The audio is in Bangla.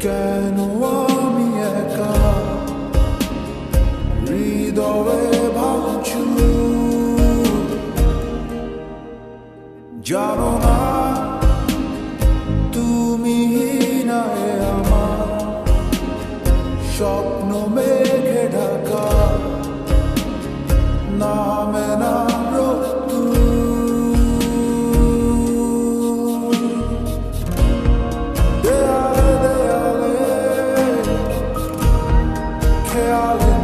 কেন আমি একা? হৃদয়ে ভাবছু জানো না তুমি নাই আমার। স্বপ্ন মেঘে ঢাকা। না darling.